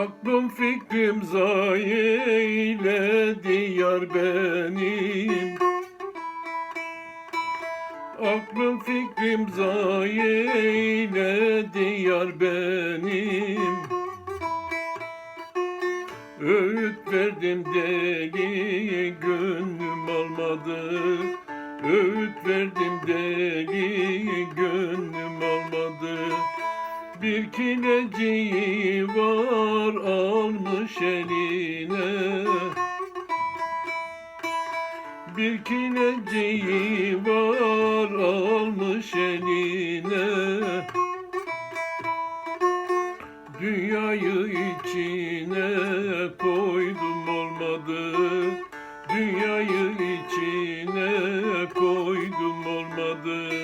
Aklım fikrim zayiyle yar benim. Aklım fikrim zayiyle yar benim. Öğüt verdim deli gönlüm almadı. Öğüt verdim deli gönlüm almadı. Bir kileciği var eline Bir kileciği var almış eline. Dünyayı içine koydum olmadı. Dünyayı içine koydum olmadı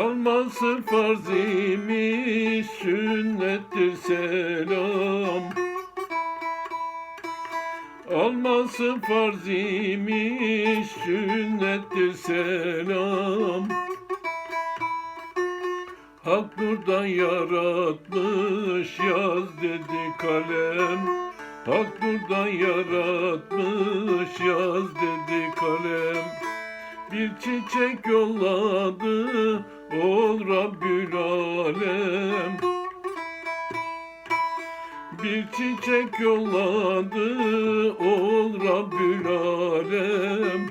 Alması farz imiş sünnettir selam. Alması farz imiş sünnettir selam. Hak buradan yaratmış yaz dedi kalem. Hak buradan yaratmış yaz dedi kalem. Bir çiçek yolladı ol Rabbül Alem. Bir çiçek yolladı ol Rabbül Alem.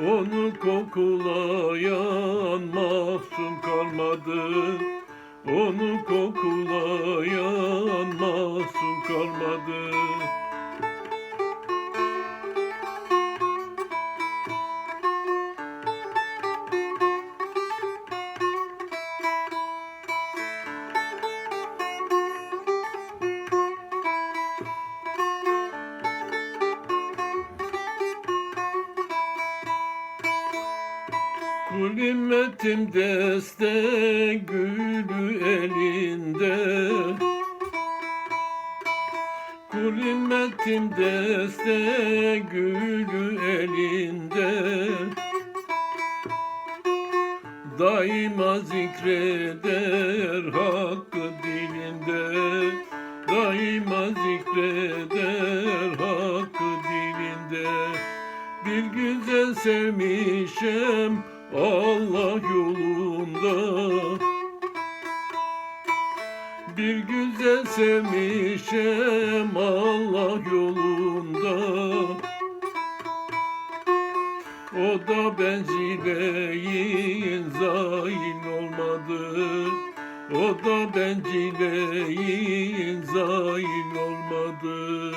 Onu kokulayan mahzun kalmadı. Onu kokulayan mahzun kalmadı Kul ümmetim deste gülü elinde. Kul ümmetim deste gülü elinde. Daima zikreder hakkı dilinde. Daima zikreder hakkı dilinde. Bir güzel sevmişem Allah yolunda. Bir güzel sevmişem Allah yolunda. O da bencileyin zain olmadı. O da bencileyin zain olmadı